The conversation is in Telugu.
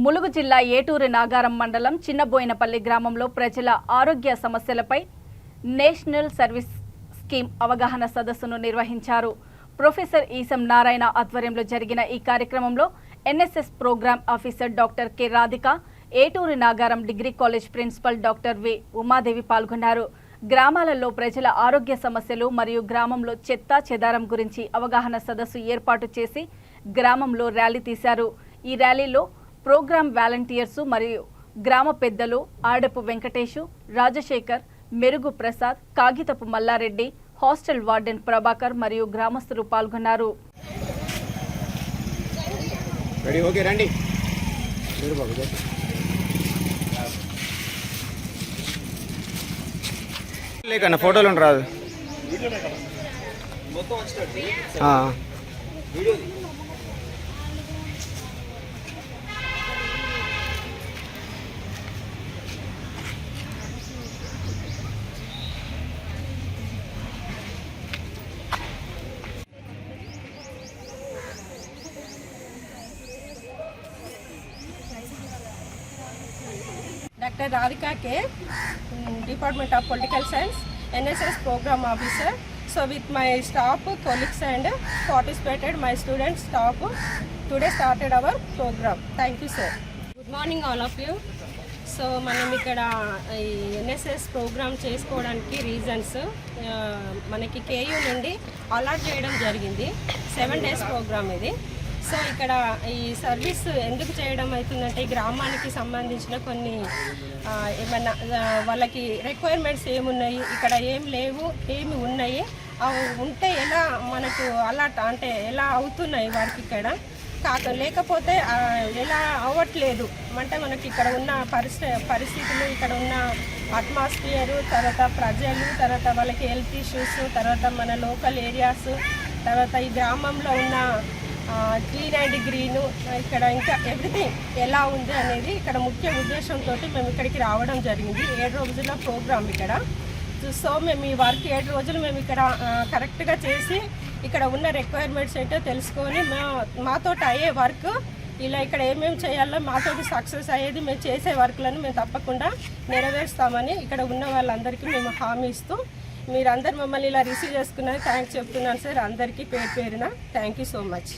ములుగు జిల్లా ఏటూరు నాగారం మండలం చిన్నబోయినపల్లి గ్రామంలో ప్రజల ఆరోగ్య సమస్యలపై నేషనల్ సర్వీస్ స్కీమ్ అవగాహన సదస్సును నిర్వహించారు. ప్రొఫెసర్ ఈసం నారాయణ ఆధ్వర్యంలో జరిగిన ఈ కార్యక్రమంలో NSS programme officer doctor K Radhika Eturu Nagaram degree college principal doctor V Umadevi పాల్గొన్నారు. గ్రామాలలో ప్రజల ఆరోగ్య సమస్యలు మరియు గ్రామంలో చెత్త చెదారం గురించి అవగాహన సదస్సు ఏర్పాటు చేసి గ్రామంలో ర్యాలీ తీశారు. ఈ ర్యాలీలో ప్రోగ్రామ్ వాలంటీర్స్ మరియు గ్రామ పెద్దలు ఆడపు వెంకటేశు రాజశేఖర్ మెరుగు ప్రసాద్ కాగితపు మల్లారెడ్డి హాస్టల్ వార్డెన్ ప్రభాకర్ మరియు గ్రామస్తులు పాల్గొన్నారు. లేకన్నా ఫోటోలు రాదు doctor Radhika K department of political science NSS programme officer so with my staff colleagues and participated my student staff today started our programme thank you sir good morning all of you so మనం ఇక్కడ ఈ ఎన్ఎస్ఎస్ ప్రోగ్రామ్ చేసుకోవడానికి రీజన్స్ uh, మనకి కేయూ నుండి అలాట్ చేయడం జరిగింది. సెవెన్ డేస్ ప్రోగ్రామ్ ఇది. సో ఇక్కడ ఈ సర్వీస్ ఎందుకు చేయడం అవుతుందంటే ఈ గ్రామానికి సంబంధించిన కొన్ని ఏమన్నా వాళ్ళకి రిక్వైర్మెంట్స్ ఏమున్నాయి ఇక్కడ ఏం లేవు ఏమి ఉన్నాయి అవి ఉంటే ఎలా మనకు అలాట్ అంటే ఎలా అవుతున్నాయి వారికి ఇక్కడ? కాక లేకపోతే ఎలా అవ్వట్లేదు. అంటే మనకి ఇక్కడ ఉన్న పరిస్థి పరిస్థితులు ఇక్కడ ఉన్న అట్మాస్ఫియర్ తర్వాత ప్రజలు తర్వాత వాళ్ళకి హెల్త్ ఇష్యూస్ తర్వాత మన లోకల్ ఏరియాస్ తర్వాత ఈ గ్రామంలో ఉన్న గ్రీన్ అండ్ గ్రీన్ ఇక్కడ ఇంకా ఎవ్రీథింగ్ ఎలా ఉంది అనేది ఇక్కడ ముఖ్య ఉద్దేశంతో మేము ఇక్కడికి రావడం జరిగింది. ఏడు రోజుల ప్రోగ్రామ్ ఇక్కడ. సో మేము ఈ వర్క్ ఏడు రోజులు మేము ఇక్కడ కరెక్ట్గా చేసి ఇక్కడ ఉన్న రిక్వైర్మెంట్స్ ఏంటో తెలుసుకొని మా మాతో అయ్యే వర్క్ ఇలా ఇక్కడ ఏమేమి చేయాలో మాతో సక్సెస్ అయ్యేది మేము చేసే వర్క్లను మేము తప్పకుండా నెరవేరుస్తామని ఇక్కడ ఉన్న వాళ్ళందరికీ మేము హామీ ఇస్తూ మీరందరు మమ్మల్ని ఇలా రిసీవ్ చేసుకున్నది థ్యాంక్స్ చెప్తున్నాను సార్. అందరికీ పేరు పేరున. Thank you so much